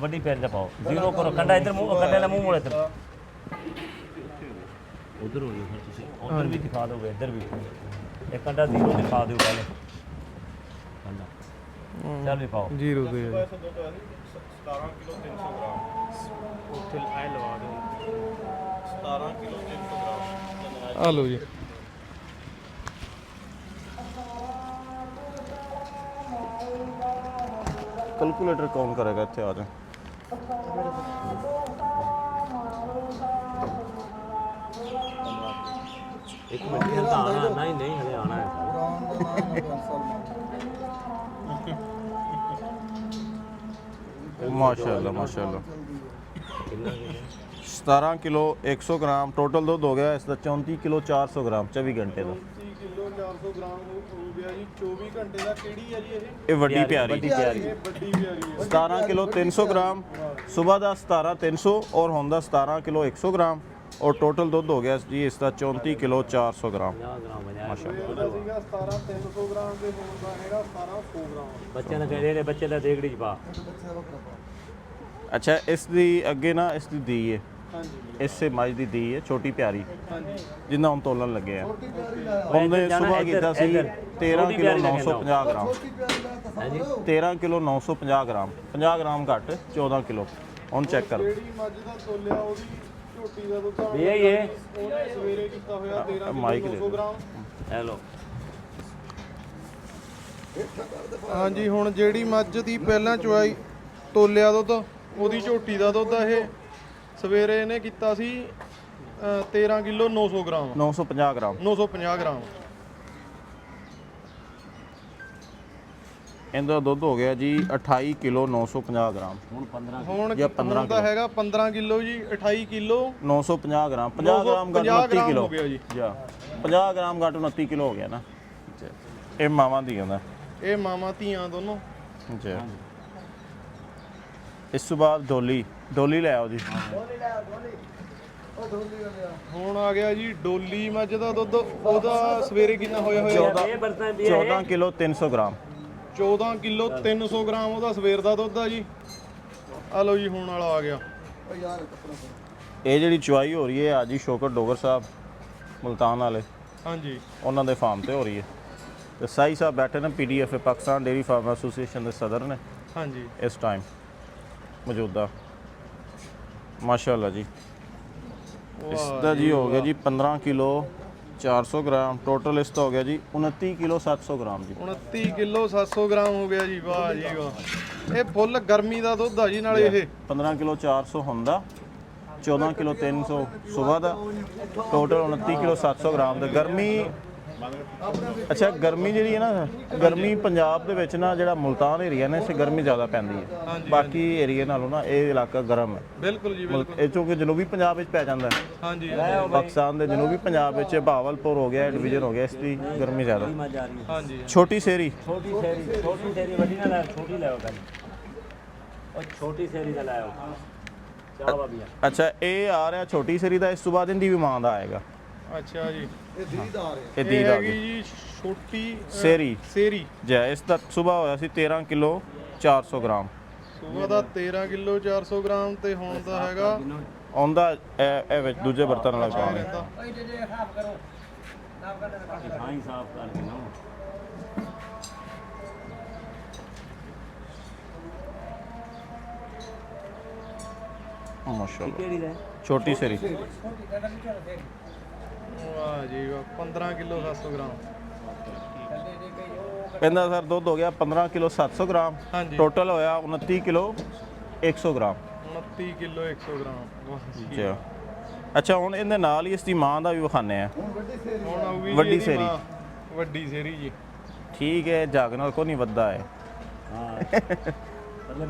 ਵੱਡੀ ਪੈਰ ਦਾ ਪਾਓ। ਜ਼ੀਰੋ ਕਰੋ ਕੰਡਾ ਇੱਧਰ ਮੂੰਹ ਕੰਡੇ ਦਾ ਮੂੰਹ ਮੋੜ ਇੱਧਰ। ਉਧਰ ਹੋ ਜਾਓ ਫਿਰ ਤੁਸੀਂ। ਉਧਰ ਵੀ ਦਿਖਾ ਦੋਗੇ ਇੱਧਰ ਵੀ। ਇਹ ਕੰਡਾ ਜ਼ੀਰੋ ਦਿਖਾ ਦਿਓ ਪਹਿਲੇ। ਕੰਡਾ। ਚੱਲ ਵੀ ਪਾਓ। ਜੀਰੋ ਤੇ ਆ 17 ਕਿਲੋ 300 ਗ੍ਰਾਮ। ਉੱਥੇ ਐ ਲਵਾ ਦਿਓ। 17 ਕਿਲੋ 300 ਗ੍ਰਾਮ। ਆ ਲਓ ਜੀ। ਕੈਲਕੂਲੇਟਰ ਕੌਣ ਕਰੇਗਾ ਇੱਥੇ ਆ ਜਾ ਇਹ ਤਾਂ ਆਣਾ ਨਹੀਂ ਨਹੀਂ ਹਲੇ ਆਣਾ ਹੈ। ਮਾਸ਼ਾਅੱਲਾ ਮਾਸ਼ਾਅੱਲਾ। ਕਿੰਨਾ ਕਿੰਨਾ 17 ਕਿਲੋ 100 ਗ੍ਰਾਮ ਟੋਟਲ ਦੁੱਧ ਹੋ ਗਿਆ ਇਸ ਦਾ 34 ਕਿਲੋ 400 ਗ੍ਰਾਮ 24 ਘੰਟੇ ਦਾ। 30 ਕਿਲੋ 400 ਗ੍ਰਾਮ ਹੋ ਹੋ ਗਿਆ ਜੀ। 24 ਘੰਟੇ ਦਾ ਕਿਹੜੀ ਹੈ ਜੀ ਇਹ? ਇਹ ਵੱਡੀ ਪਿਆਰੀ ਵੱਡੀ ਪਿਆਰੀ। ਇਹ ਵੱਡੀ ਪਿਆਰੀ ਹੈ। 17 ਕਿਲੋ 300 ਗ੍ਰਾਮ। ਸਵੇਰ ਦਾ 17 300 ਔਰ ਹੁਣ ਦਾ 17 ਕਿਲੋ 100 ਗ੍ਰਾਮ। ਔਰ ਟੋਟਲ ਦੁੱਧ ਹੋ ਗਿਆ ਜੀ ਇਸ ਦਾ 34 ਕਿਲੋ 400 ਗ੍ਰਾਮ 50 ਗ੍ਰਾਮ। ਬਣਾ ਇਹਦਾ ਸੀਗਾ 17 300 ਗ੍ਰਾਮ ਦੇ ਹੋਣ ਦਾ ਹੈਗਾ 17 100 ਗ੍ਰਾਮ ਬੱਚਿਆਂ ਦਾ ਕਹਿੰਦੇ ਨੇ ਬੱਚੇ ਦਾ ਦੇਗੜੀ ਚ ਪਾ। ਅੱਛਾ ਇਸ ਦੀ ਅੱਗੇ ਨਾ ਇਸ ਦੀ ਦੀ ਹੈ ਹਾਂਜੀ। ਇਸੇ ਮੱਝ ਦੀ ਦੀ ਹੈ ਛੋਟੀ ਪਿਆਰੀ। ਹਾਂਜੀ। ਜਿੰਨਾ ਹੁਣ ਤੋਲਣ ਲੱਗੇ ਆ। ਉਹਨੇ ਸਵੇਰ ਕੀਤਾ ਸੀ ਇੱਧਰ। 13 ਛੋਟੀ ਕਿਲੋ ਪਿਆਰੀ ਲੈ ਕੇ 950 ਗ੍ਰਾਮ। ਹਾਂਜੀ। 13 ਕਿਲੋ 950 ਗ੍ਰਾਮ। 50 ਗ੍ਰਾਮ ਘੱਟ 14 ਕਿਲੋ। ਹੁਣ ਚੈੱਕ ਕਰੋ। ਜਿਹੜੀ ਮੱਝ ਦਾ ਤੋਲਿਆ ਉਹਦੀ ਝੋਟੀ ਦਾ ਦੁੱਧ ਵੀ ਇਹ ਹੀ ਹੈ ਉਹਨੇ ਸਵੇਰੇ ਕੀਤਾ ਹੋਇਆ 13 ਮਾਈਕ ਦੇ 200 ਗ੍ਰਾਮ। ਹੈਲੋ ਹਾਂਜੀ ਹੁਣ ਜਿਹੜੀ ਮੱਝ ਦੀ ਪਹਿਲਾਂ ਚੁਆਈ ਤੋਲਿਆ ਦੁੱਧ ਉਹਦੀ ਝੋਟੀ ਦਾ ਦੁੱਧ ਆ ਇਹ। ਸਵੇਰੇ ਇਹਨੇ ਕੀਤਾ ਸੀ ਅ, 13 ਕਿਲੋ 900 ਗ੍ਰਾਮ। 950 ਗ੍ਰਾਮ। 950 ਗ੍ਰਾਮ। ਇਹਦਾ ਦੁੱਧ ਹੋ ਗਿਆ ਜੀ 28 ਕਿਲੋ 950 ਗ੍ਰਾਮ। ਹੁਣ 15 ਹੁਣ ਜਾਂ 15 ਹੁਣ ਤਾਂ ਹੈਗਾ 15 ਕਿਲੋ ਜੀ 28 ਕਿਲੋ। 950 ਗ੍ਰਾਮ। 50 ਗ੍ਰਾਮ ਘੱਟ 50 29 ਗ੍ਰਾਮ ਕਿਲੋ। ਹੋ ਗਿਆ ਜੀ। ਜਾ 50 ਗ੍ਰਾਮ ਘੱਟ 29 ਕਿਲੋ ਹੋ ਗਿਆ ਨਾ। ਜੀ। ਇਹ ਮਾਵਾਂ ਦੀ ਕਹਿੰਦਾ ਇਹ ਮਾਮਾ ਧੀਆਂ ਦੋਨੋਂ। ਜੀ ਇਸ ਤੋਂ ਬਾਅਦ ਡੋਲੀ। ਡੋਲੀ ਲੈ ਆਓ ਜੀ। ਹੁਣ ਆ ਗਿਆ ਜੀ ਡੋਲੀ ਮੱਝ ਦਾ ਦੁੱਧ। ਉਹਦਾ ਸਵੇਰੇ ਕਿੰਨਾ ਹੋਇਆ ਹੋਇਆ? 14 ਇਹ ਬਰਤਨ ਵੀ ਹੈ। 14 ਕਿਲੋ 300 ਗ੍ਰਾਮ। 14 ਕਿਲੋ 300 ਗ੍ਰਾਮ ਉਹਦਾ ਸਵੇਰ ਦਾ ਦੁੱਧ ਆ ਜੀ। ਆ ਲਓ ਜੀ ਹੁਣ ਵਾਲਾ ਆ ਗਿਆ। ਇਹ ਜਿਹੜੀ ਚੁਆਈ ਹੋ ਰਹੀ ਹੈ ਆ ਜੀ ਸ਼ੋਕਤ ਡੋਗਰ ਸਾਹਿਬ ਮੁਲਤਾਨ ਵਾਲੇ। ਹਾਂਜੀ। ਉਹਨਾਂ ਦੇ ਫਾਰਮ ਤੇ ਹੋ ਰਹੀ ਹੈ। ਤੇ ਸਾਈ ਸਾਹਿਬ ਬੈਠੇ ਨੇ PDF Pakistan dairy farm association ਦੇ ਸਦਰ ਨੇ। ਹਾਂਜੀ। ਇਸ ਟਾਈਮ ਮੌਜੂਦਾ। ਮਾਸ਼ਾਅੱਲਾ ਜੀ। ਇਸ ਦਾ ਜੀ ਹੋ ਗਿਆ ਜੀ 15 ਕਿਲੋ 400 ਗ੍ਰਾਮ ਟੋਟਲ ਇਸ ਦਾ ਹੋ ਗਿਆ ਜੀ 29 ਕਿਲੋ 700 ਗ੍ਰਾਮ ਜੀ। 29 ਕਿਲੋ 700 ਗ੍ਰਾਮ ਹੋ ਗਿਆ ਜੀ ਵਾਹ ਜੀ ਵਾਹ। ਇਹ ਫੁੱਲ ਗਰਮੀ ਦਾ ਦੁੱਧ ਆ ਜੀ ਨਾਲੇ ਇਹ। 15 ਕਿਲੋ 400 ਹੁੰਦਾ 14 ਕਿਲੋ 300 ਸਵੇਰ ਦਾ ਟੋਟਲ 29 ਕਿਲੋ 700 ਗ੍ਰਾਮ ਤੇ ਗਰਮੀ ਅੱਛਾ ਗਰਮੀ ਜਿਹੜੀ ਹੈ ਨਾ ਗਰਮੀ ਪੰਜਾਬ ਦੇ ਵਿੱਚ ਨਾ ਜਿਹੜਾ ਮੁਲਤਾਨ ਏਰੀਆ ਨੇ ਇਸੇ ਗਰਮੀ ਜ਼ਿਆਦਾ ਪੈਂਦੀ ਹੈ। ਬਾਕੀ ਏਰੀਆ ਨਾਲੋਂ ਨਾ ਇਹ ਇਲਾਕਾ ਗਰਮ ਹੈ। ਬਿਲਕੁਲ ਜੀ ਬਿਲਕੁਲ। ਇਹ ਚੋਂ ਕਿ ਜਨੂਬੀ ਪੰਜਾਬ ਵਿੱਚ ਪੈ ਜਾਂਦਾ ਹੈ। ਹਾਂਜੀ ਪਾਕਿਸਤਾਨ ਦੇ ਜਨੂਬੀ ਪੰਜਾਬ ਵਿੱਚ ਬਹਾਵਲਪੁਰ ਹੋ ਗਿਆ ਡਿਵੀਜ਼ਨ ਹੋ ਗਿਆ ਇਸ ਦੀ ਗਰਮੀ ਜ਼ਿਆਦਾ। ਹਾਂਜੀ। ਛੋਟੀ ਸੇਰੀ। ਛੋਟੀ ਸੇਰੀ ਛੋਟੀ ਸੇਰੀ ਵੱਡੀ ਨਾ ਲੈ ਛੋਟੀ ਲੈ ਆਓ ਪਹਿਲੇ। ਉਹ ਛੋਟੀ ਸੇਰੀ ਦਾ ਲੈ ਆਓ। ਚਾਹ ਬਾਬੀਆਂ। ਅੱਛਾ ਇਹ ਆ ਰਿਹਾ ਛੋਟੀ ਸੇਰੀ ਦਾ ਇਸ ਤੋਂ ਬਾਅਦ ਇਹਦੀ ਵੀ ਮਾਂ ਦਾ ਆਏਗਾ। ਅੱਛਾ ਜੀ। ਇਹ ਇਹ ਦੀਦ ਆ ਹੈਗੀ ਗਈ ਜੀ ਛੋਟੀ ਅ, ਸੇਰੀ ਸੇਰੀ ਜੈ ਇਸ ਦਾ ਸਵੇਰ ਹੋਇਆ ਸੀ 13 ਕਿਲੋ 400 ਗ੍ਰਾਮ ਸੂਬਾ ਦਾ 13 ਕਿਲੋ 400 ਗ੍ਰਾਮ ਤੇ ਹੁਣ ਦਾ ਹੈਗਾ ਆਉਂਦਾ ਇਹ ਇਹ ਵਿੱਚ ਦੂਜੇ ਬਰਤਨ ਵਾਲਾ ਰਹਿੰਦਾ ਹਾਂ ਮਾਸ਼ਾਅੱਲਾ ਕਿਹੜੀ ਦਾ ਛੋਟੀ ਸੇਰੀ ਵਾਹ ਜੀ ਵਾਹ 15 ਕਿਲੋ 700 ਗ੍ਰਾਮ। ਕਹਿੰਦਾ ਸਰ ਦੁੱਧ ਹੋ ਗਿਆ 15 ਕਿਲੋ 700 ਗ੍ਰਾਮ। ਹਾਂਜੀ। ਟੋਟਲ ਹੋਇਆ 29 ਕਿਲੋ 100 ਗ੍ਰਾਮ। 29 kilo 100 gram. ਵਾਹ ਜੀ। ਅੱਛਾ। ਅੱਛਾ ਹੁਣ ਇਹਦੇ ਨਾਲ ਹੀ ਇਸ ਦੀ ਮਾਂ ਦਾ ਵੀ ਵਿਖਾਣੇ ਆ ਹੁਣ ਆਊਗੀ ਵੱਡੀ ਇਹਦੀ ਸੇਰੀ। ਮਾਂ। ਵੱਡੀ ਸੇਰੀ ਜੀ। ਠੀਕ ਹੈ ਜੱਗ ਨਾਲ ਕੋ ਨਹੀਂ ਵੱਧਦਾ ਹੈ। ਹਾਂ। ਪਰਲੇ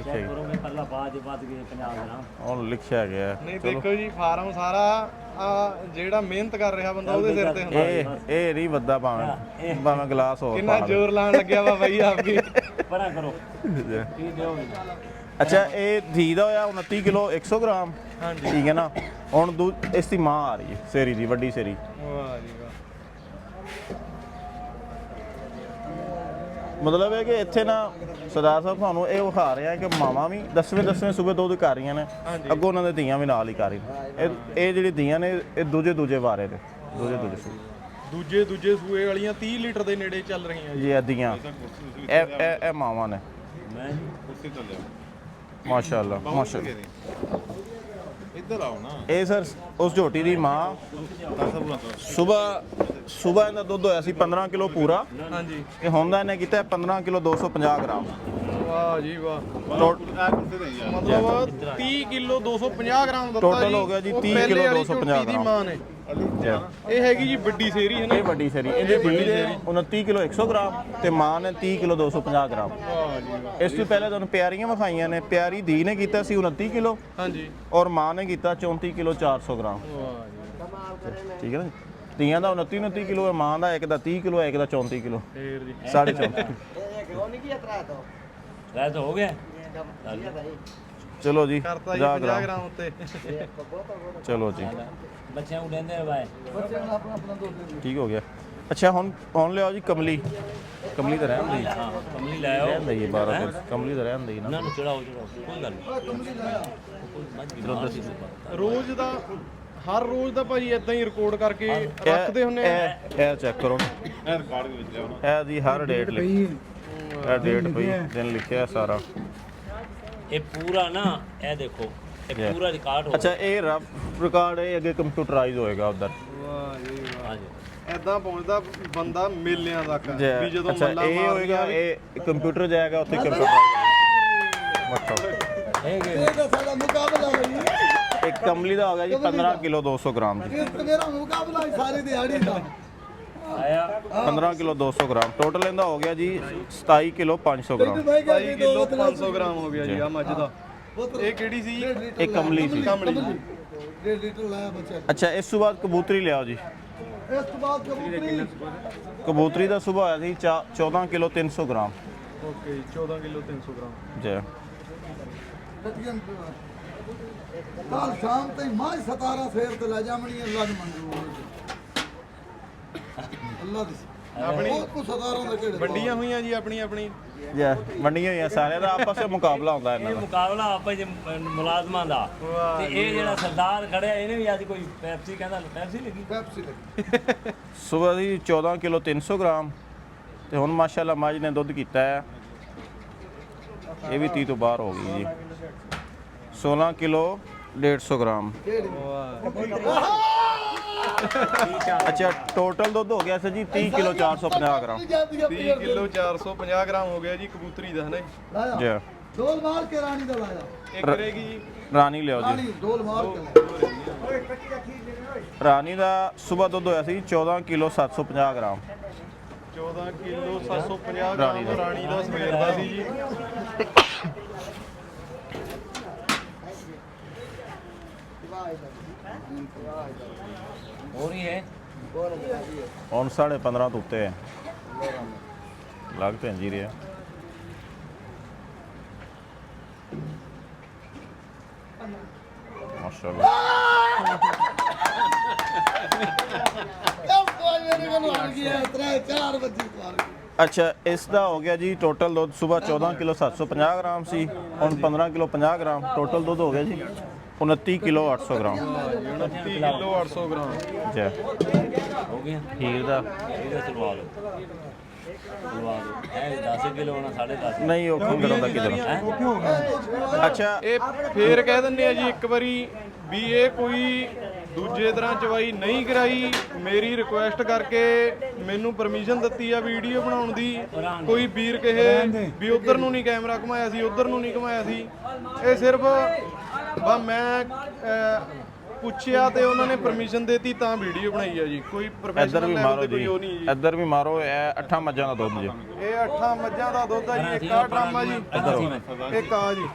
ਬਾਨੇ ਚੈੱਕ ਕਰੋਗੇ ਪਰਲਾ ਬਾਜ ਵੱਧ ਗਏ 50 ਗ੍ਰਾਮ ਹੁਣ ਲਿਖਿਆ ਗਿਆ। ਹੈ। ਨਹੀਂ ਦੇਖੋ ਜੀ ਫਾਰਮ ਸਾਰਾ ਆ ਜਿਹੜਾ ਮਿਹਨਤ ਕਰ ਰਿਹਾ ਬੰਦਾ ਉਹਦੇ ਸਿਰ ਤੇ ਹੁੰਦਾ। ਇਹ ਇਹ ਨਹੀਂ ਵੱਧਦਾ ਭਾਵੇਂ ਭਾਵੇਂ ਗਲਾਸ ਹੋਰ ਕਿੰਨਾ ਪਾ ਦੇ। ਜ਼ੋਰ ਲਾਉਣ ਲੱਗਿਆ ਵਾ ਬਾਈ ਆਪ ਵੀ। ਪਰਾਂ ਕਰੋ। ਕੀ ਦਿਓਗੇ ਅੱਛਾ ਇਹ ਧੀ ਦਾ ਹੋਇਆ 29 ਕਿਲੋ 100 ਗ੍ਰਾਮ। ਹਾਂਜੀ। ਠੀਕ ਹੈ ਨਾ? ਹੁਣ ਦੂ ਇਸ ਦੀ ਮਾਂ ਆ ਰਹੀ ਹੈ ਸੇਰੀ ਦੀ ਵੱਡੀ ਸੇਰੀ। ਵਾਹ ਜੀ। ਮਤਲਬ ਹੈ ਕਿ ਇੱਥੇ ਨਾ ਸਰਦਾਰ ਸਾਹਿਬ ਤੁਹਾਨੂੰ ਇਹ ਵਿਖਾ ਰਿਹਾ ਕਿ ਮਾਵਾਂ ਵੀ ਦਸਵੇਂ ਦਸਵੇਂ ਸੂਬੇ ਦੁੱਧ ਕਰ ਰਹੀਆਂ ਨੇ ਅੱਗੋਂ ਉਹਨਾਂ ਦੇ ਧੀਆਂ ਵੀ ਨਾਲ ਹੀ ਕਰ ਰਹੀਆਂ। ਇਹ ਇਹ ਜਿਹੜੀ ਧੀਆਂ ਨੇ ਇਹ ਦੂਜੇ ਦੂਜੇ ਵਾਰੇ ਨੇ ਦੂਜੇ ਦੂਜੇ ਸੂਬੇ। ਦੂਜੇ ਦੂਜੇ ਸੂਏ ਵਾਲੀਆਂ 30 ਲੀਟਰ ਦੇ ਨੇੜੇ ਚੱਲ ਰਹੀਆਂ ਜੀ। ਜੀ ਇਹ ਇਹ ਇਹ ਮਾਵਾਂ ਨੇ। ਮੈਂ ਮਾਸ਼ਾਅੱਲਾ ਮਾਸ਼ਾਅੱਲਾ। ਇੱਧਰ ਆਓ ਨਾ। ਇਹ ਸਰ ਉਸ ਝੋਟੀ ਦੀ ਮਾਂ। ਸਵੇਰ ਸਵੇਰ ਇਹਦਾ ਦੁੱਧ ਹੋਇਆ ਸੀ 15 ਕਿਲੋ ਪੂਰਾ। ਹਾਂਜੀ। ਇਹ ਹੁੰਦਾ ਇਹਨੇ ਕੀਤਾ 15 ਕਿਲੋ 250 ਗ੍ਰਾਮ। ਵਾਹ ਜੀ ਵਾਹ। ਮਤਲਬ 30 ਕਿਲੋ 250 ਗ੍ਰਾਮ ਦਿੱਤਾ Total ਹੋ ਗਿਆ ਜੀ ਉਹ 30 ਪਹਿਲੇ ਕਿਲੋ ਵਾਲੀ 250 ਝੋਟੀ ਦੀ ਗ੍ਰਾਮ। ਮਾਂ ਨੇ। ਇਹ ਹੈਗੀ ਜੀ ਵੱਡੀ ਸੇਰੀ ਹੈ ਨਾ। ਇਹ ਵੱਡੀ ਸਰੀ। ਇਹਦੇ ਧੀ ਦੇ 29 ਕਿਲੋ 100 ਗ੍ਰਾਮ ਤੇ ਮਾਂ ਨੇ 30 ਕਿਲੋ 250 ਗ੍ਰਾਮ। ਵਾਹ ਜੀ ਵਾਹ। ਇਸ ਤੋਂ ਪਹਿਲੇ ਤੁਹਾਨੂੰ ਪਿਆਰੀਆਂ ਵਿਖਾਈਆਂ ਨੇ। ਪਿਆਰੀ ਧੀ ਨੇ ਕੀਤਾ ਸੀ 29 ਕਿਲੋ ਹਾਂਜੀ। ਔਰ ਮਾਂ ਨੇ ਕੀਤਾ 34 ਕਿਲੋ 400 ਗ੍ਰਾਮ। ਵਾਹ ਜੀ ਠੀਕ ਹੈ ਨਾ ਜੀ? ਧੀਆਂ ਦਾ 29 29 ਕਿਲੋ ਹੈ ਮਾਂ ਦਾ ਇੱਕ ਦਾ 30 ਕਿਲੋ ਹੈ ਇੱਕ ਦਾ 34 ਕਿਲੋ। ਫੇਰ ਜੀ। ਸਾਢੇ 34 ਰਾਇ ਤਾਂ ਹੋ ਗਿਆ? ਚਲੋ ਜੀ ਕਰਤਾ ਜੀ 50 50 ਗ੍ਰਾਮ ਉੱਤੇ। ਚਲੋ ਜੀ। ਬੱਚਿਆਂ ਨੂੰ ਲੈਂਦੇ ਬਾਏ। ਠੀਕ ਹੋ ਗਿਆ। ਅੱਛਾ ਹੁਣ ਹੁਣ ਲਿਆਓ ਜੀ ਕਮਲੀ। ਕਮਲੀ ਤਾਂ ਰਹਿਣ ਹਾਂ ਕਮਲੀ ਲੈ ਆਓ। ਰਹਿਣ ਦੇਈ 12 ਦਿਨ ਕਮਲੀ ਤਾਂ ਰਹਿਣ ਦੇਈ ਨਾ। ਨਾ ਚੜਾਓ ਚੜਾਓ। ਕੋਈ ਗੱਲ ਨਹੀਂ। ਬਿਮਾਰ ਸੀ ਰੋਜ਼ ਦਾ ਹਰ ਰੋਜ਼ ਦਾ ਭਾਜੀ ਇਦਾਂ ਹੀ ਰਿਕਾਰਡ ਕਰਕੇ ਰੱਖਦੇ ਹੁੰਨੇ ਆ। ਇਹ ਚੈੱਕ ਕਰੋ। ਇਹ ਰਿਕਾਰਡ ਦੇ ਵਿੱਚ ਲਿਆਓ ਇਹ ਦੀ ਹਰ ਡੇਟ ਲਿਖੀ ਇਹ ਡੇਟ ਪਈ ਦਿਨ ਲਿਖਿਆ ਸਾਰਾ। ਇਹ ਪੂਰਾ ਨਾ ਇਹ ਦੇਖੋ ਇਹ Yeah. ਪੂਰਾ ਰਿਕਾਰਡ ਹੋ ਅੱਛਾ ਇਹ ਰਫ ਰਿਕਾਰਡ ਹੈ ਅੱਗੇ ਕੰਪਿਊਟਰਾਈਜ਼ ਹੋਏਗਾ ਉਧਰ। ਵਾਹ ਜੀ ਹਾਂਜੀ। ਐਦਾਂ ਪਹੁੰਚਦਾ ਬੰਦਾ ਮੇਲਿਆਂ ਤੱਕ ਵੀ ਜਦੋਂ ਅੱਛਾ ਮੱਲਾ ਇਹ ਹੋਏਗਾ ਇਹ ਕੰਪਿਊਟਰ ਜਾਏਗਾ ਉੱਥੇ ਕੰਪਿਊਟਰਾਈਜ਼ ਮੱਠਾ ਇਹ ਇਹ ਤਾਂ ਸਾਡਾ ਮੁਕਾਬਲਾ ਨਹੀਂ ਇੱਕ ਕਮਲੀ ਦਾ ਹੋ ਗਿਆ ਜੀ 15 ਕਿਲੋ 200 ਗ੍ਰਾਮ ਜੀ। ਇਹ ਤਾਂ ਮੇਰਾ ਮੁਕਾਬਲਾ ਹੀ ਸਾਰੀ ਦਿਹਾੜੀ ਦਾ। 15 ਕਿਲੋ 200 ਗ੍ਰਾਮ। ਟੋਟਲ ਇਹਦਾ ਹੋ ਗਿਆ ਜੀ 27 ਕਿਲੋ 500 ਗ੍ਰਾਮ। ਮੈਂ ਕਿਹਾ 22 ਕਿਲੋ 500 ਗ੍ਰਾਮ ਹੋ ਗਿਆ ਜੀ ਆ ਮੱਝ ਦਾ। ਇਹ ਕਿਹੜੀ ਸੀ? ਇਹ ਕਮਲੀ ਸੀ। ਕਮਲੀ। ਡੇਢ ਲੀਟਰ ਲਾਇਆ ਬੱਚਾ। ਅੱਛਾ ਇਸ ਤੋਂ ਬਾਅਦ ਕਬੂਤਰੀ ਲਿਆਓ ਜੀ। ਇਸ ਤੋਂ ਬਾਅਦ ਕਬੂਤਰੀ। ਕਬੂਤਰੀ ਦਾ ਸੁਭਾਅ ਹੋਇਆ ਸੀ ਚਾ- 14 ਕਿਲੋ 300 ਗ੍ਰਾਮ। ਓਕੇ ਜੀ 14 ਕਿਲੋ 300 ਗ੍ਰਾਮ। ਜੀ। ਕੱਲ ਸ਼ਾਮ ਤਾਈਂ ਮਾਝ 17 ਫੇਰ ਤੇ ਲੈ ਜਾਵਣੀ ਅੱਲਾ ਨੂੰ ਮਨਜ਼ੂਰ ਅੱਲਾ ਦੀ ਆਪਣੀ ਉਹ ਕੋ 17 ਦੇ ਕਿਹੜੇ ਵੰਡੀਆਂ ਹੋਈਆਂ ਜੀ ਆਪਣੀ ਆਪਣੀ। ਜੀ ਵੰਡੀਆਂ ਹੋਈਆਂ ਸਾਰਿਆਂ ਦਾ ਆਪਸ ਵਿੱਚ ਮੁਕਾਬਲਾ ਹੁੰਦਾ ਇਹਨਾਂ ਇਹ ਦਾ। ਮੁਕਾਬਲਾ ਆਪਸ ਚ ਮ- ਮੁਲਾਜ਼ਮਾਂ ਦਾ। ਵਾਹ ਤੇ ਇਹ ਜਿਹੜਾ ਸਰਦਾਰ ਖੜਿਆ ਇਹਨੇ ਵੀ ਅੱਜ ਕੋਈ ਪੈਪਸੀ ਕਹਿੰਦਾ ਪੈਪਸੀ ਲੱਗੀ। ਪੈਪਸੀ ਲੱਗੀ। ਸਵੇਰ ਦੀ 14 ਕਿਲੋ 300 ਗ੍ਰਾਮ। ਤੇ ਹੁਣ ਮਾਸ਼ਾਅੱਲਾ ਮੱਝ ਨੇ ਦੁੱਧ ਕੀਤਾ ਹੈ। ਇਹ ਵੀ 30 ਤੋਂ ਬਾਹਰ ਹੋ ਗਈ ਜੀ। 16 ਕਿਲੋ 150 ਗ੍ਰਾਮ। ਅੱਛਾ ਟੋਟਲ ਦੁੱਧ ਹੋ ਗਿਆ ਸਰ ਜੀ 30 ਕਿਲੋ 450 ਗ੍ਰਾਮ। 30 ਕਿਲੋ 450 ਗ੍ਰਾਮ ਹੋ ਗਿਆ ਜੀ ਕਬੂਤਰੀ ਦਾ ਹਨਾ ਲਾਇਆ। ਜੀ ਢੋਲ ਮਾਰ ਕੇ ਰਾਣੀ ਦਾ ਲਾਇਆ। ਇਹ ਕਰੇਗੀ ਜੀ। ਰਾਣੀ ਲਿਆਓ ਜੀ। ਰਾਣੀ ਢੋਲ ਮਾਰ ਕੇ ਰਾਣੀ ਦਾ ਸਵੇਰ ਦੁੱਧ ਹੋਇਆ ਸੀ 14 kilo 750 gram. 14 kilo 750 Rani gram. Rani ਦਾ ਸਵੇਰ ਦਾ ਸੀ ਜੀ। ਹੋ ਰਹੀ ਹੈ? ਹੁਣ ਸਾਢੇ 15 ਤੋਂ ਉੱਤੇ ਹੈ। ਲੱਗ ਤੇ ਜੀ ਰਿਹਾ। ਮਾਸ਼ਾਅੱਲਾ। ਇਹ ਕੋਈ ਮੇਰੇ ਕੋਲ ਆ ਗਿਆ ਤਰੇ 4 ਵਜੇ ਪਾਰ ਅੱਛਾ, ਇਸ ਦਾ ਹੋ ਗਿਆ ਜੀ ਟੋਟਲ ਦੁੱਧ ਸਵੇਰ 14 ਕਿਲੋ 750 ਗ੍ਰਾਮ ਸੀ, ਹੁਣ 15 ਕਿਲੋ 50 ਗ੍ਰਾਮ ਟੋਟਲ ਦੁੱਧ ਹੋ ਗਿਆ ਜੀ। 29 ਕਿਲੋ 800 ਗ੍ਰਾਮ। 29 kilo 800 gram. ਜੀ। ਹੋ ਗਿਆ ਖੀਰ ਦਾ। ਇਹਦਾ ਸਲਵਾ ਲਓ ਸਲਵਾ ਲਓ ਇਹ 10 ਕਿਲੋ ਹੋਣਾ 10.5 ਨਹੀਂ ਉਹ ਖੰਗੜੋਂ ਦਾ ਕਿਧਰ ਅੱਛਾ। ਇਹ ਫੇਰ ਕਹਿ ਦਿੰਦੇ ਆ ਜੀ ਇੱਕ ਵਾਰੀ ਵੀ ਇਹ ਕੋਈ ਦੂਜੇ ਤਰ੍ਹਾਂ ਚਵਾਈ ਨਹੀਂ ਕਰਾਈ। ਮੇਰੀ ਰਿਕੁਐਸਟ ਕਰਕੇ ਮੈਨੂੰ ਪਰਮਿਸ਼ਨ ਦਿੱਤੀ ਆ ਵੀਡੀਓ ਬਣਾਉਣ ਦੀ। ਕੋਈ ਵੀਰ ਕਹੇ ਵੀ ਉਧਰ ਨੂੰ ਨਹੀਂ ਕੈਮਰਾ ਘੁਮਾਇਆ ਸੀ ਉਧਰ ਨੂੰ ਨਹੀਂ ਘੁਮਾਇਆ ਸੀ। ਇਹ ਸਿਰਫ ਬਾ ਮੈਂ ਅਹ, ਪੁੱਛਿਆ ਤੇ ਉਹਨਾਂ ਨੇ ਪਰਮਿਸ਼ਨ ਦਿੱਤੀ ਤਾਂ ਵੀਡੀਓ ਬਣਾਈ ਆ ਜੀ। ਕੋਈ ਇੱਧਰ ਪ੍ਰੋਫੈਸ਼ਨਲ ਲੈਵਲ ਮਾਰੋ ਤੇ ਜੀ। ਕੋਈ ਉਹ ਨਹੀਂ ਜੀ। ਇੱਧਰ ਵੀ ਮਾਰੋ ਇਹ ਅੱਠਾਂ ਮੱਝਾਂ ਦਾ ਦੁੱਧ ਜੀ। ਇਹ ਅੱਠਾਂ ਮੱਝਾਂ ਦਾ ਦੁੱਧ ਆ ਜੀ ਇੱਕ ਆ ਡਰਮ ਆ ਜੀ। ਇੱਕ ਆ ਜੀ।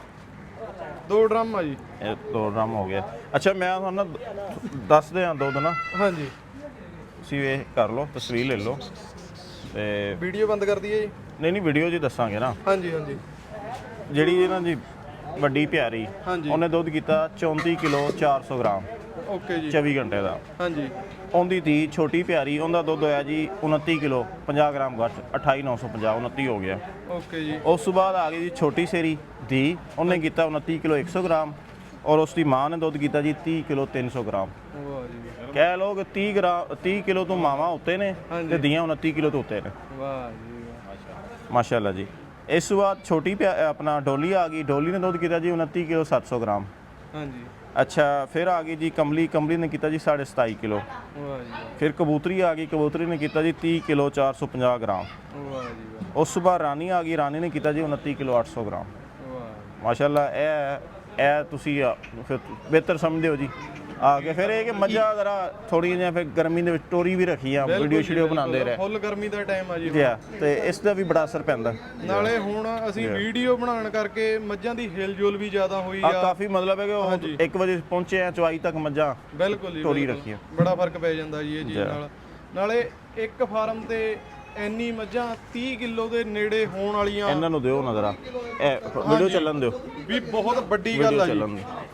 ਦੋ ਡਰਮ ਆ ਜੀ। ਇਹ ਦੋ ਡਰਮ ਹੋ ਗਿਆ ਅੱਛਾ ਮੈਂ ਤੁਹਾਨੂੰ ਨਾ ਦੱਸ ਦਿਆਂ ਦੁੱਧ ਨਾ। ਹਾਂਜੀ। ਤੁਸੀਂ ਇਹ ਕਰ ਲਓ ਤਸਵੀਰ ਲੈ ਲਓ। ਤੇ ਵੀਡੀਓ ਬੰਦ ਕਰ ਦਈਏ ਜੀ। ਨਹੀਂ ਨਹੀਂ ਵੀਡੀਓ ਜੀ ਦੱਸਾਂਗੇ ਨਾ। ਹਾਂਜੀ ਹਾਂਜੀ। ਜਿਹੜੀ ਇਹਨਾਂ ਦੀ ਵੱਡੀ ਪਿਆਰੀ। ਹਾਂਜੀ। ਉਹਨੇ ਦੁੱਧ ਕੀਤਾ 34 ਕਿਲੋ 400 ਗ੍ਰਾਮ। ਓਕੇ ਜੀ। 24 ਘੰਟੇ ਦਾ। ਹਾਂਜੀ। ਉਹਦੀ ਧੀ ਛੋਟੀ ਪਿਆਰੀ ਉਹਦਾ ਦੁੱਧ ਹੋਇਆ ਜੀ 29 ਕਿਲੋ 50 ਗ੍ਰਾਮ ਗੱਟ 28950 29 ਹੋ ਗਿਆ। ਓਕੇ ਜੀ। ਉਸ ਤੋਂ ਬਾਅਦ ਆ ਗਈ ਜੀ ਛੋਟੀ ਸੇਰੀ ਧੀ ਉਹਨੇ ਕੀਤਾ 29 ਕਿਲੋ 100 ਗ੍ਰਾਮ ਔਰ ਉਸ ਦੀ ਮਾਂ ਨੇ ਦੁੱਧ ਕੀਤਾ ਜੀ 30 ਕਿਲੋ 300 ਗ੍ਰਾਮ। ਵਾਹ ਜੀ ਕਹਿ ਲੋ ਕਿ 30 ਗ੍ਰਾਮ 30 ਕਿਲੋ ਤੋਂ ਮਾਵਾਂ ਉੱਤੇ ਨੇ ਹਾਂਜੀ। ਤੇ ਧੀਆਂ 29 ਕਿਲੋ ਤੋਂ ਉੱਤੇ ਨੇ। ਵਾਹ ਜੀ ਵਾਹ। ਮਾਸ਼ਾਅੱਲਾ ਜੀ। ਇਸ ਤੋਂ ਬਾਅਦ ਛੋਟੀ ਪਿਆ- ਆਪਣਾ ਡੋਲੀ ਆ ਗਈ। ਡੋਲੀ ਨੇ ਦੁੱਧ ਕੀਤਾ ਜੀ 29 ਕਿਲੋ 700 ਗ੍ਰਾਮ। ਹਾਂਜੀ। ਅੱਛਾ ਫਿਰ ਆ ਗਈ ਜੀ ਕਮਲੀ। ਕਮਲੀ ਨੇ ਕੀਤਾ ਜੀ 27.5 ਕਿਲੋ। ਵਾਹ ਜੀ। ਫਿਰ ਕਬੂਤਰੀ ਆ ਗਈ। ਕਬੂਤਰੀ ਨੇ ਕੀਤਾ ਜੀ 30 ਕਿਲੋ 450 ਗ੍ਰਾਮ। ਵਾਹ ਵਾਹ ਜੀ ਵਾਹ। ਉਸ ਤੋਂ ਬਾਅਦ ਰਾਣੀ ਆ ਗਈ। ਰਾਣੀ ਨੇ ਕੀਤਾ ਜੀ 29 ਕਿਲੋ 800 ਗ੍ਰਾਮ। ਵਾਹ ਮਾਸ਼ਾਅੱਲਾ ਇਹ ਇਹ ਤੁਸੀਂ ਆ, ਫਿਰ ਬਿਹਤਰ ਸਮਝਦੇ ਹੋ ਜੀ। ਆ ਕੇ ਫਿਰ ਇਹ ਕਿ ਮੱਝਾਂ ਜ਼ਰਾ ਥੋੜੀ ਜਿਹਾ ਫਿਰ ਗਰਮੀ ਦੇ ਵਿੱਚ ਟੋਰੀ ਵੀ ਰੱਖੀ ਆ ਵੀਡੀਓ ਸ਼ੀਡੀਓ ਬਣਾਉਂਦੇ ਰਹੇ। ਫੁੱਲ ਗਰਮੀ ਦਾ ਟਾਈਮ ਆ ਜੀ ਜੀ ਆ, ਤੇ ਇਸ ਦਾ ਵੀ ਬੜਾ ਅਸਰ ਪੈਂਦਾ। ਨਾਲੇ ਹੁਣ ਅਸੀਂ ਵੀਡੀਓ ਬਣਾਉਣ ਕਰਕੇ ਮੱਝਾਂ ਦੀ ਹਿਲਜੁਲ ਵੀ ਜ਼ਿਆਦਾ ਹੋਈ ਆ ਆ। ਕਾਫੀ ਮਤਲਬ ਹੈ ਕਿ ਉਹ 1 ਵਜੇ ਪਹੁੰਚੇ ਆ ਚਵਾਈ ਤੱਕ ਮੱਝਾਂ ਬਿਲਕੁਲ ਜੀ ਟੋਰੀ ਬਿਲਕੁਲ। ਰੱਖੀ ਆ। ਬੜਾ ਫ਼ਰਕ ਪੈ ਜਾਂਦਾ ਜੀ ਇਹ ਚੀਜ਼ ਨਾਲ। ਨਾਲੇ ਇੱਕ ਫਾਰਮ ਤੇ ਇੰਨੀ ਮੱਝਾਂ 30 ਕਿਲੋ ਦੇ ਨੇੜੇ ਹੋਣ ਵਾਲੀਆਂ ਇਹਨਾਂ ਨੂੰ ਦਿਓ ਨਜ਼ਰ ਆ ਇਹ ਵੀਡੀਓ ਚੱਲਣ ਦਿਓ। ਵੀ ਬਹੁਤ ਵੱਡੀ ਗੱਲ ਆ ਜੀ। ਚੱਲਣ ਦਿਓ।